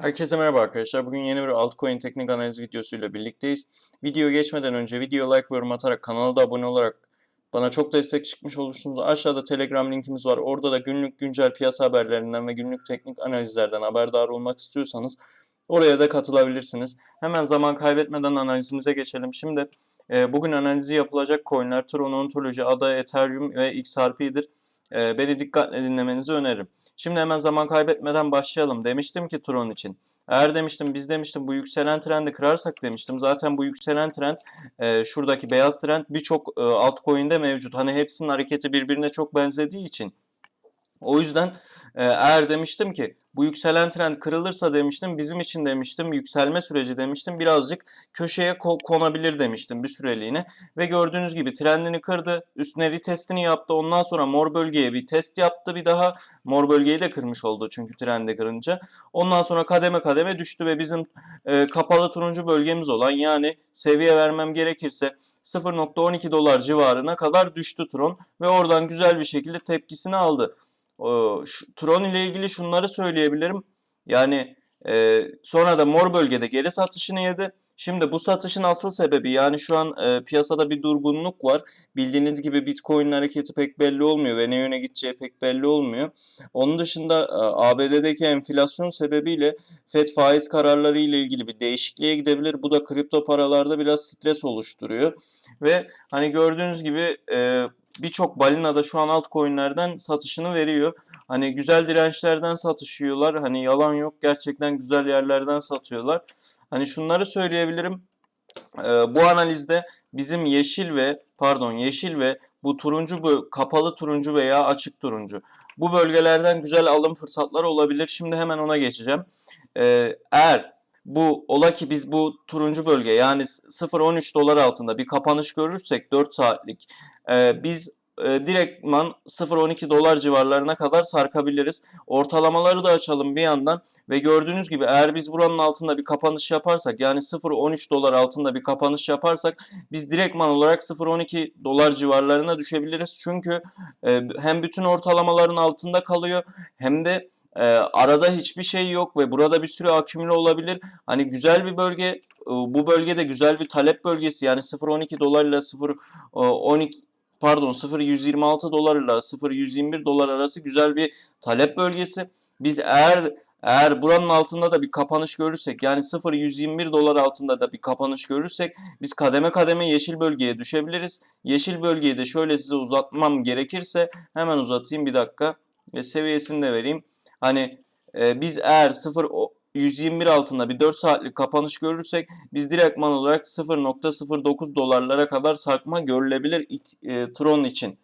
Herkese merhaba arkadaşlar. Bugün yeni bir altcoin teknik analiz videosuyla birlikteyiz. Video geçmeden önce video like ve yorum atarak kanala da abone olarak bana çok destek çıkmış olursunuz. Aşağıda Telegram linkimiz var. Orada da günlük güncel piyasa haberlerinden ve günlük teknik analizlerden haberdar olmak istiyorsanız oraya da katılabilirsiniz. Hemen zaman kaybetmeden analizimize geçelim. Şimdi e, bugün analizi yapılacak coinler Tron, Ontoloji, ADA, Ethereum ve XRP'dir. E, beni dikkatle dinlemenizi öneririm. Şimdi hemen zaman kaybetmeden başlayalım. Demiştim ki Tron için. Eğer demiştim biz demiştim bu yükselen trendi kırarsak demiştim. Zaten bu yükselen trend e, şuradaki beyaz trend birçok e, altcoin'de mevcut. Hani hepsinin hareketi birbirine çok benzediği için. O yüzden eğer demiştim ki bu yükselen trend kırılırsa demiştim bizim için demiştim yükselme süreci demiştim birazcık köşeye ko- konabilir demiştim bir süreliğine. Ve gördüğünüz gibi trendini kırdı üstüne retestini yaptı ondan sonra mor bölgeye bir test yaptı bir daha. Mor bölgeyi de kırmış oldu çünkü trendi kırınca. Ondan sonra kademe kademe düştü ve bizim e, kapalı turuncu bölgemiz olan yani seviye vermem gerekirse 0.12 dolar civarına kadar düştü Tron ve oradan güzel bir şekilde tepkisini aldı. Tron ile ilgili şunları söyleyebilirim. Yani e, sonra da mor bölgede geri satışını yedi. Şimdi bu satışın asıl sebebi yani şu an e, piyasada bir durgunluk var. Bildiğiniz gibi Bitcoin'in hareketi pek belli olmuyor ve ne yöne gideceği pek belli olmuyor. Onun dışında e, ABD'deki enflasyon sebebiyle FED faiz kararları ile ilgili bir değişikliğe gidebilir. Bu da kripto paralarda biraz stres oluşturuyor. Ve hani gördüğünüz gibi e, birçok balina da şu an altcoin'lerden satışını veriyor. Hani güzel dirençlerden satışıyorlar. Hani yalan yok. Gerçekten güzel yerlerden satıyorlar. Hani şunları söyleyebilirim. Ee, bu analizde bizim yeşil ve pardon yeşil ve bu turuncu bu kapalı turuncu veya açık turuncu. Bu bölgelerden güzel alım fırsatları olabilir. Şimdi hemen ona geçeceğim. Ee, eğer bu ola ki biz bu turuncu bölge yani 0.13 dolar altında bir kapanış görürsek 4 saatlik e, biz e, direktman 0.12 dolar civarlarına kadar sarkabiliriz. Ortalamaları da açalım bir yandan ve gördüğünüz gibi eğer biz buranın altında bir kapanış yaparsak yani 0.13 dolar altında bir kapanış yaparsak biz direktman olarak 0.12 dolar civarlarına düşebiliriz. Çünkü e, hem bütün ortalamaların altında kalıyor hem de e, arada hiçbir şey yok ve burada bir sürü akümüle olabilir. Hani güzel bir bölge, e, bu bölgede güzel bir talep bölgesi yani 0.12 dolar ile 0.12 pardon 0.126 dolar ile 0.121 dolar arası güzel bir talep bölgesi. Biz eğer eğer buranın altında da bir kapanış görürsek yani 0.121 dolar altında da bir kapanış görürsek biz kademe kademe yeşil bölgeye düşebiliriz. Yeşil bölgeyi de şöyle size uzatmam gerekirse hemen uzatayım bir dakika ve seviyesini de vereyim. Hani e, biz eğer 0 121 altında bir 4 saatlik kapanış görürsek biz direktman olarak 0.09 dolarlara kadar sarkma görülebilir e, Tron için.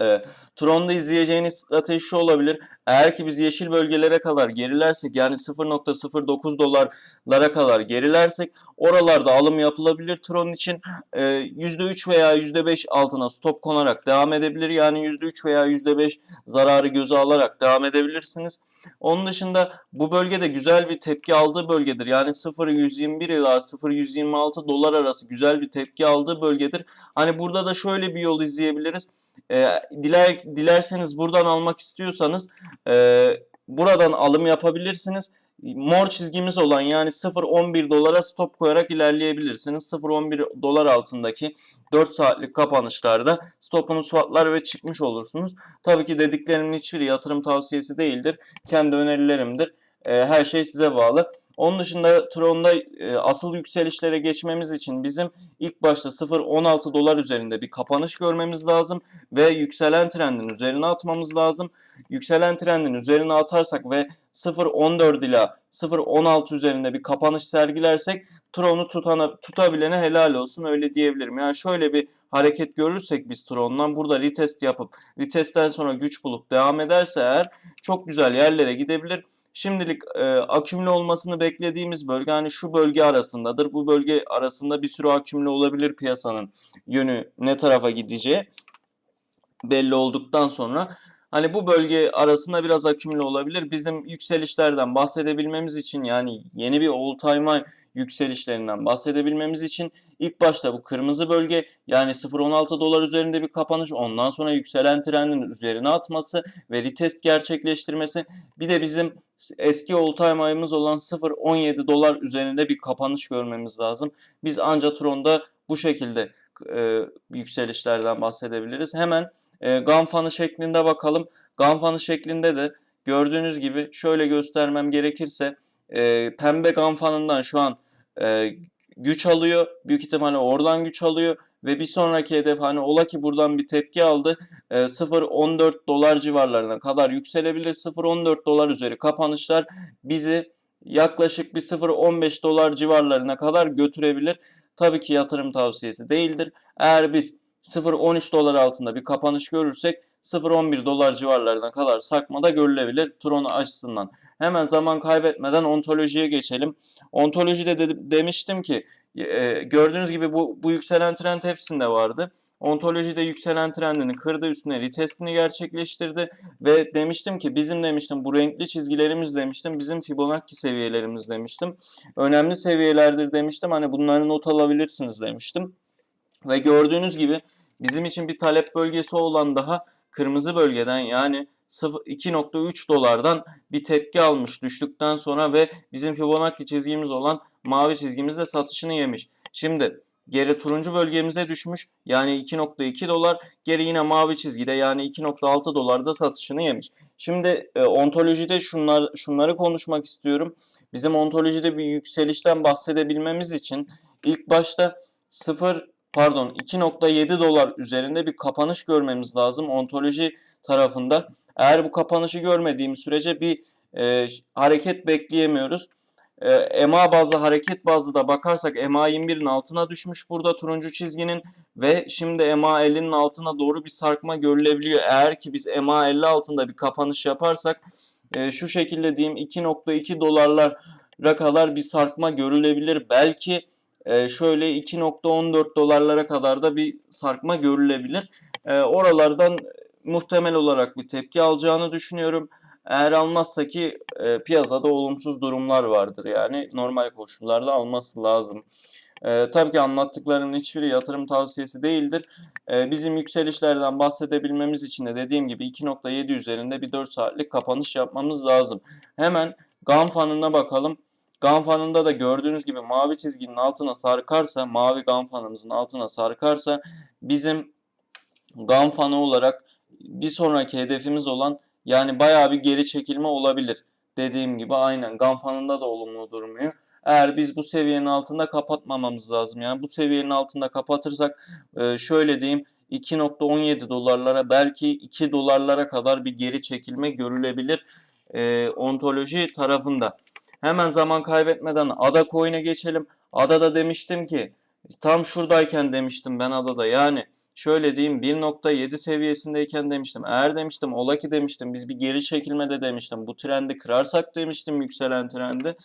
E, Tron'da izleyeceğiniz strateji şu olabilir. Eğer ki biz yeşil bölgelere kadar gerilersek yani 0.09 dolarlara kadar gerilersek oralarda alım yapılabilir. Tron için e, %3 veya %5 altına stop konarak devam edebilir. Yani %3 veya %5 zararı göze alarak devam edebilirsiniz. Onun dışında bu bölgede güzel bir tepki aldığı bölgedir. Yani 0.121 ila 0.126 dolar arası güzel bir tepki aldığı bölgedir. Hani burada da şöyle bir yol izleyebiliriz. E, diler, dilerseniz buradan almak istiyorsanız e, buradan alım yapabilirsiniz. Mor çizgimiz olan yani 0.11 dolara stop koyarak ilerleyebilirsiniz. 0.11 dolar altındaki 4 saatlik kapanışlarda stopunu swaplar ve çıkmış olursunuz. Tabii ki dediklerimin hiçbiri yatırım tavsiyesi değildir. Kendi önerilerimdir. E, her şey size bağlı. Onun dışında Tron'da e, asıl yükselişlere geçmemiz için bizim ilk başta 0.16 dolar üzerinde bir kapanış görmemiz lazım ve yükselen trendin üzerine atmamız lazım. Yükselen trendin üzerine atarsak ve 0.14 ila 0.16 üzerinde bir kapanış sergilersek Tron'u tutana, tutabilene helal olsun öyle diyebilirim. Yani şöyle bir hareket görürsek biz Tron'dan burada retest yapıp retestten sonra güç bulup devam ederse eğer çok güzel yerlere gidebilir. Şimdilik e, akümle olmasını beklediğimiz bölge hani şu bölge arasındadır. Bu bölge arasında bir sürü akümle olabilir piyasanın yönü ne tarafa gideceği belli olduktan sonra Hani bu bölge arasında biraz akümüle olabilir. Bizim yükselişlerden bahsedebilmemiz için yani yeni bir all time high yükselişlerinden bahsedebilmemiz için ilk başta bu kırmızı bölge yani 0.16 dolar üzerinde bir kapanış ondan sonra yükselen trendin üzerine atması ve retest gerçekleştirmesi bir de bizim eski all time high'ımız olan 0.17 dolar üzerinde bir kapanış görmemiz lazım. Biz anca Tron'da bu şekilde e, yükselişlerden bahsedebiliriz. Hemen e, gam fanı şeklinde bakalım. Gam fanı şeklinde de gördüğünüz gibi şöyle göstermem gerekirse e, pembe gam fanından şu an e, güç alıyor. Büyük ihtimalle oradan güç alıyor ve bir sonraki hedef hani ola ki buradan bir tepki aldı. E, 0.14 dolar civarlarına kadar yükselebilir. 0.14 dolar üzeri kapanışlar bizi yaklaşık bir 0.15 dolar civarlarına kadar götürebilir. Tabii ki yatırım tavsiyesi değildir. Eğer biz 0.13 dolar altında bir kapanış görürsek 0.11 dolar civarlarına kadar sarkmada görülebilir Tron açısından. Hemen zaman kaybetmeden ontolojiye geçelim. Ontolojide de, demiştim ki e, gördüğünüz gibi bu, bu yükselen trend hepsinde vardı. Ontolojide yükselen trendini kırdı üstüne retestini gerçekleştirdi ve demiştim ki bizim demiştim bu renkli çizgilerimiz demiştim bizim Fibonacci seviyelerimiz demiştim. Önemli seviyelerdir demiştim hani bunları not alabilirsiniz demiştim. Ve gördüğünüz gibi bizim için bir talep bölgesi olan daha kırmızı bölgeden yani 2.3 dolardan bir tepki almış düştükten sonra ve bizim Fibonacci çizgimiz olan mavi çizgimizde satışını yemiş. Şimdi geri turuncu bölgemize düşmüş. Yani 2.2 dolar. Geri yine mavi çizgide yani 2.6 dolarda satışını yemiş. Şimdi e, ontolojide şunlar şunları konuşmak istiyorum. Bizim ontolojide bir yükselişten bahsedebilmemiz için ilk başta 0 pardon 2.7 dolar üzerinde bir kapanış görmemiz lazım ontoloji tarafında. Eğer bu kapanışı görmediğimiz sürece bir e, hareket bekleyemiyoruz. E, EMA bazlı hareket bazlı da bakarsak EMA 21'in altına düşmüş burada turuncu çizginin ve şimdi EMA 50'nin altına doğru bir sarkma görülebiliyor. Eğer ki biz EMA 50 altında bir kapanış yaparsak e, şu şekilde diyeyim 2.2 dolarlara kadar bir sarkma görülebilir. Belki e, şöyle 2.14 dolarlara kadar da bir sarkma görülebilir. E, oralardan muhtemel olarak bir tepki alacağını düşünüyorum. Eğer almazsa ki e, piyasada olumsuz durumlar vardır. Yani normal koşullarda alması lazım. E, tabii ki anlattıklarımın hiçbiri yatırım tavsiyesi değildir. E, bizim yükselişlerden bahsedebilmemiz için de dediğim gibi 2.7 üzerinde bir 4 saatlik kapanış yapmamız lazım. Hemen GAN fanına bakalım. GAN fanında da gördüğünüz gibi mavi çizginin altına sarkarsa, mavi GAN fanımızın altına sarkarsa bizim GAN fanı olarak bir sonraki hedefimiz olan yani bayağı bir geri çekilme olabilir. Dediğim gibi aynen GAN fanında da olumlu durmuyor. Eğer biz bu seviyenin altında kapatmamamız lazım. Yani bu seviyenin altında kapatırsak e, şöyle diyeyim 2.17 dolarlara belki 2 dolarlara kadar bir geri çekilme görülebilir e, ontoloji tarafında. Hemen zaman kaybetmeden Ada Coin'e geçelim. Ada'da demiştim ki tam şuradayken demiştim ben Ada'da yani şöyle diyeyim 1.7 seviyesindeyken demiştim. Eğer demiştim ola ki demiştim biz bir geri çekilmede demiştim. Bu trendi kırarsak demiştim yükselen trendi.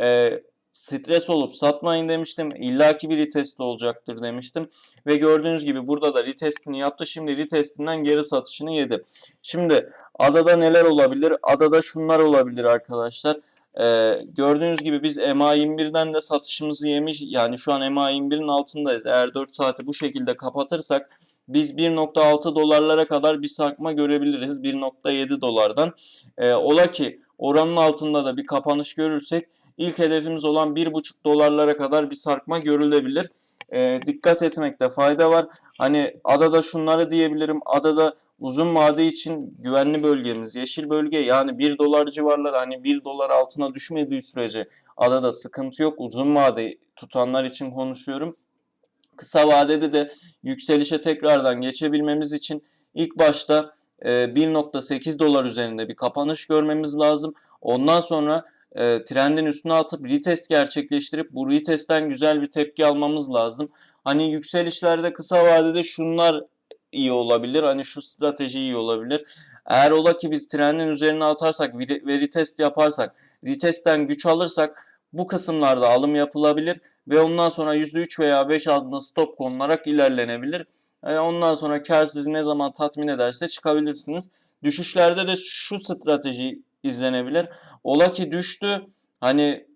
E, stres olup satmayın demiştim. İlla ki bir retest olacaktır demiştim. Ve gördüğünüz gibi burada da retestini yaptı. Şimdi retestinden geri satışını yedi. Şimdi adada neler olabilir? Adada şunlar olabilir arkadaşlar. Ee, gördüğünüz gibi biz MA21'den de satışımızı yemiş. Yani şu an MA21'in altındayız. Eğer 4 saati bu şekilde kapatırsak biz 1.6 dolarlara kadar bir sarkma görebiliriz. 1.7 dolardan. Ee, ola ki oranın altında da bir kapanış görürsek ilk hedefimiz olan 1.5 dolarlara kadar bir sarkma görülebilir. E, dikkat etmekte fayda var. Hani adada şunları diyebilirim. Adada uzun vade için güvenli bölgemiz yeşil bölge yani 1 dolar civarları hani 1 dolar altına düşmediği sürece adada sıkıntı yok. Uzun vade tutanlar için konuşuyorum. Kısa vadede de yükselişe tekrardan geçebilmemiz için ilk başta 1.8 dolar üzerinde bir kapanış görmemiz lazım. Ondan sonra e, trendin üstüne atıp retest gerçekleştirip bu retestten güzel bir tepki almamız lazım. Hani yükselişlerde kısa vadede şunlar iyi olabilir. Hani şu strateji iyi olabilir. Eğer ola ki biz trendin üzerine atarsak ve retest yaparsak, retestten güç alırsak bu kısımlarda alım yapılabilir ve ondan sonra %3 veya 5 altında stop konularak ilerlenebilir. E, ondan sonra kar sizi ne zaman tatmin ederse çıkabilirsiniz. Düşüşlerde de şu strateji izlenebilir. Ola ki düştü. Hani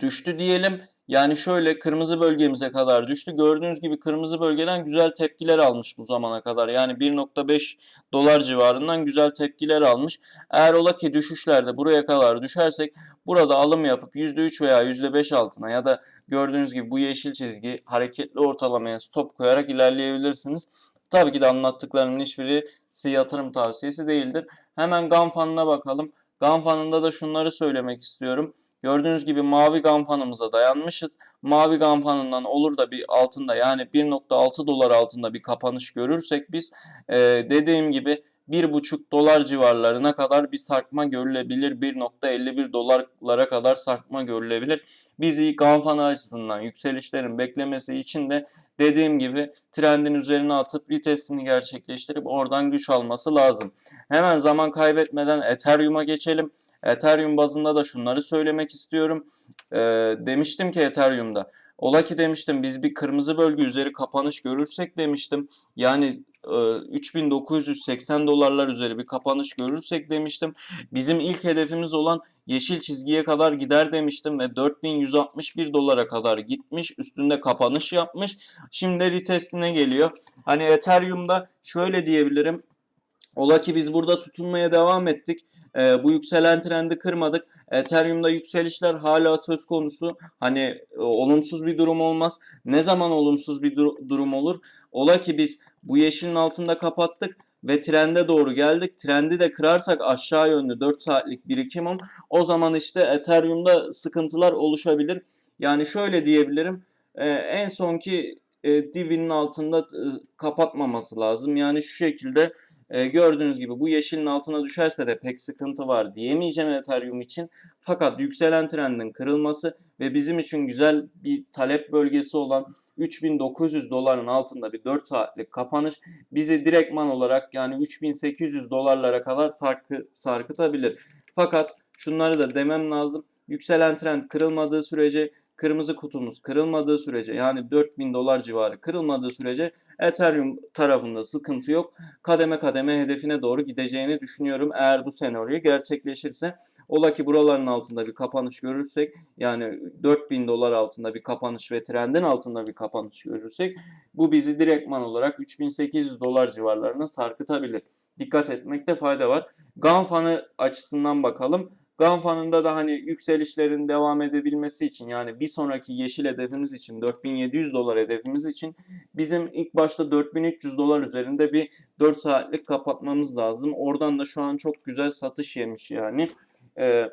düştü diyelim. Yani şöyle kırmızı bölgemize kadar düştü. Gördüğünüz gibi kırmızı bölgeden güzel tepkiler almış bu zamana kadar. Yani 1.5 dolar civarından güzel tepkiler almış. Eğer ola ki düşüşlerde buraya kadar düşersek burada alım yapıp %3 veya %5 altına ya da gördüğünüz gibi bu yeşil çizgi hareketli ortalamaya stop koyarak ilerleyebilirsiniz. Tabii ki de anlattıklarımın hiçbirisi yatırım tavsiyesi değildir. Hemen GAN bakalım. GAN da şunları söylemek istiyorum. Gördüğünüz gibi mavi ganfanımıza dayanmışız. Mavi ganfanından olur da bir altında yani 1.6 dolar altında bir kapanış görürsek biz e, dediğim gibi 1.5 dolar civarlarına kadar bir sarkma görülebilir. 1.51 dolarlara kadar sarkma görülebilir. Biz ilk ganfanı açısından yükselişlerin beklemesi için de dediğim gibi trendin üzerine atıp vitesini gerçekleştirip oradan güç alması lazım. Hemen zaman kaybetmeden Ethereum'a geçelim. Ethereum bazında da şunları söylemek istiyorum. E, demiştim ki Ethereum'da Ola ki demiştim biz bir kırmızı bölge üzeri kapanış görürsek demiştim. Yani 3980 dolarlar üzeri bir kapanış görürsek demiştim. Bizim ilk hedefimiz olan yeşil çizgiye kadar gider demiştim ve 4161 dolara kadar gitmiş. Üstünde kapanış yapmış. Şimdi retestine geliyor. Hani Ethereum'da şöyle diyebilirim. Ola ki biz burada tutunmaya devam ettik. E, bu yükselen trendi kırmadık. Ethereum'da yükselişler hala söz konusu. Hani e, olumsuz bir durum olmaz. Ne zaman olumsuz bir dur- durum olur? Ola ki biz bu yeşilin altında kapattık ve trende doğru geldik. Trendi de kırarsak aşağı yönlü 4 saatlik birikimim o zaman işte Ethereum'da sıkıntılar oluşabilir. Yani şöyle diyebilirim. E, en sonki e, dibinin altında e, kapatmaması lazım. Yani şu şekilde e, gördüğünüz gibi bu yeşilin altına düşerse de pek sıkıntı var diyemeyeceğim Ethereum için. Fakat yükselen trendin kırılması ve bizim için güzel bir talep bölgesi olan 3900 doların altında bir 4 saatlik kapanış bizi direktman olarak yani 3800 dolarlara kadar sarkı, sarkıtabilir. Fakat şunları da demem lazım. Yükselen trend kırılmadığı sürece kırmızı kutumuz kırılmadığı sürece yani 4000 dolar civarı kırılmadığı sürece Ethereum tarafında sıkıntı yok. Kademe kademe hedefine doğru gideceğini düşünüyorum. Eğer bu senaryo gerçekleşirse ola ki buraların altında bir kapanış görürsek yani 4000 dolar altında bir kapanış ve trendin altında bir kapanış görürsek bu bizi direktman olarak 3800 dolar civarlarına sarkıtabilir. Dikkat etmekte fayda var. GAN açısından bakalım. Ganfan'ında da hani yükselişlerin devam edebilmesi için yani bir sonraki yeşil hedefimiz için 4700 dolar hedefimiz için bizim ilk başta 4300 dolar üzerinde bir 4 saatlik kapatmamız lazım. Oradan da şu an çok güzel satış yemiş yani. Ee,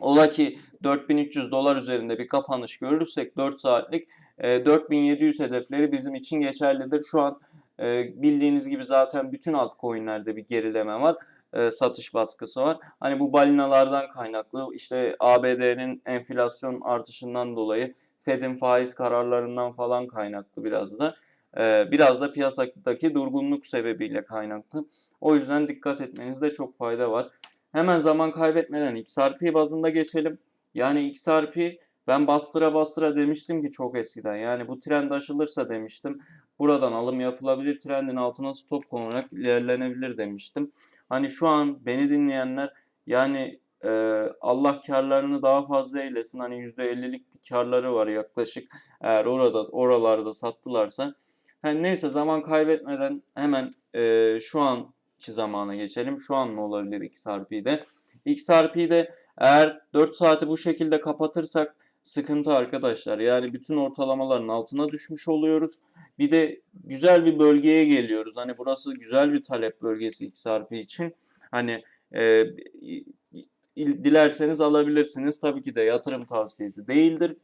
ola ki 4300 dolar üzerinde bir kapanış görürsek 4 saatlik e, 4700 hedefleri bizim için geçerlidir. Şu an e, bildiğiniz gibi zaten bütün altcoin'lerde bir gerileme var e, satış baskısı var. Hani bu balinalardan kaynaklı işte ABD'nin enflasyon artışından dolayı Fed'in faiz kararlarından falan kaynaklı biraz da. E, biraz da piyasadaki durgunluk sebebiyle kaynaklı. O yüzden dikkat etmenizde çok fayda var. Hemen zaman kaybetmeden XRP bazında geçelim. Yani XRP ben bastıra bastıra demiştim ki çok eskiden. Yani bu trend aşılırsa demiştim. Buradan alım yapılabilir. Trendin altına stop konularak ilerlenebilir demiştim. Hani şu an beni dinleyenler yani e, Allah karlarını daha fazla eylesin. Hani %50'lik bir karları var yaklaşık. Eğer orada oralarda sattılarsa. Yani neyse zaman kaybetmeden hemen e, şu anki zamana geçelim. Şu an ne olabilir XRP'de? XRP'de eğer 4 saati bu şekilde kapatırsak sıkıntı arkadaşlar. Yani bütün ortalamaların altına düşmüş oluyoruz. Bir de güzel bir bölgeye geliyoruz. Hani burası güzel bir talep bölgesi XRP için. Hani e, dilerseniz alabilirsiniz. Tabii ki de yatırım tavsiyesi değildir.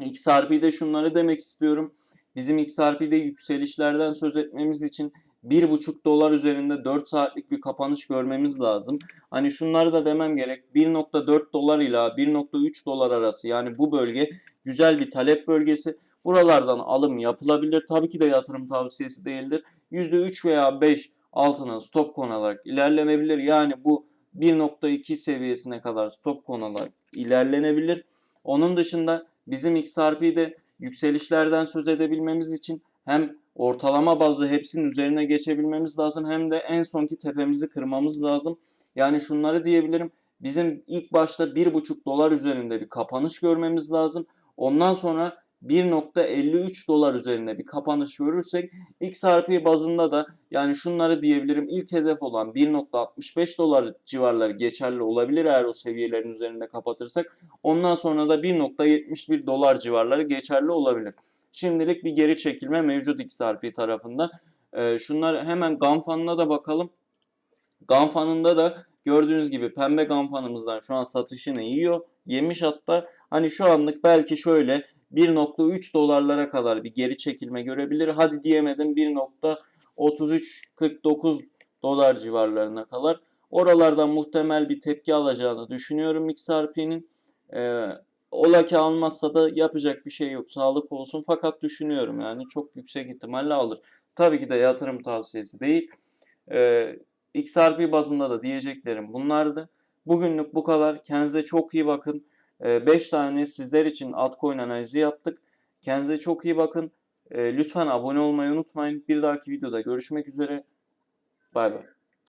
XRP'de şunları demek istiyorum. Bizim XRP'de yükselişlerden söz etmemiz için 1,5 dolar üzerinde 4 saatlik bir kapanış görmemiz lazım. Hani şunları da demem gerek. 1.4 dolar ile 1.3 dolar arası yani bu bölge güzel bir talep bölgesi. Buralardan alım yapılabilir. Tabii ki de yatırım tavsiyesi değildir. %3 veya 5 altına stop konularak ilerlenebilir. Yani bu 1.2 seviyesine kadar stop konularak ilerlenebilir. Onun dışında bizim XRP'de yükselişlerden söz edebilmemiz için hem ortalama bazlı hepsinin üzerine geçebilmemiz lazım. Hem de en sonki tepemizi kırmamız lazım. Yani şunları diyebilirim. Bizim ilk başta 1,5 dolar üzerinde bir kapanış görmemiz lazım. Ondan sonra 1.53 dolar üzerinde bir kapanış görürsek XRP bazında da yani şunları diyebilirim. İlk hedef olan 1.65 dolar civarları geçerli olabilir eğer o seviyelerin üzerinde kapatırsak. Ondan sonra da 1.71 dolar civarları geçerli olabilir. Şimdilik bir geri çekilme mevcut XRP tarafında. Ee, şunlar hemen Ganfan'ına da bakalım. Ganfan'ında da gördüğünüz gibi pembe Ganfan'ımızdan şu an satışını yiyor. Yemiş hatta. Hani şu anlık belki şöyle 1.3 dolarlara kadar bir geri çekilme görebilir. Hadi diyemedim 1.33-49 dolar civarlarına kadar. Oralardan muhtemel bir tepki alacağını düşünüyorum XRP'nin. Ee, ola ki almazsa da yapacak bir şey yok. Sağlık olsun. Fakat düşünüyorum yani çok yüksek ihtimalle alır. Tabii ki de yatırım tavsiyesi değil. Ee, XRP bazında da diyeceklerim bunlardı. Bugünlük bu kadar. Kendinize çok iyi bakın. 5 tane sizler için altcoin analizi yaptık. Kendinize çok iyi bakın. Ee, Lütfen abone olmayı unutmayın. Bir dahaki videoda görüşmek üzere. Bay bay.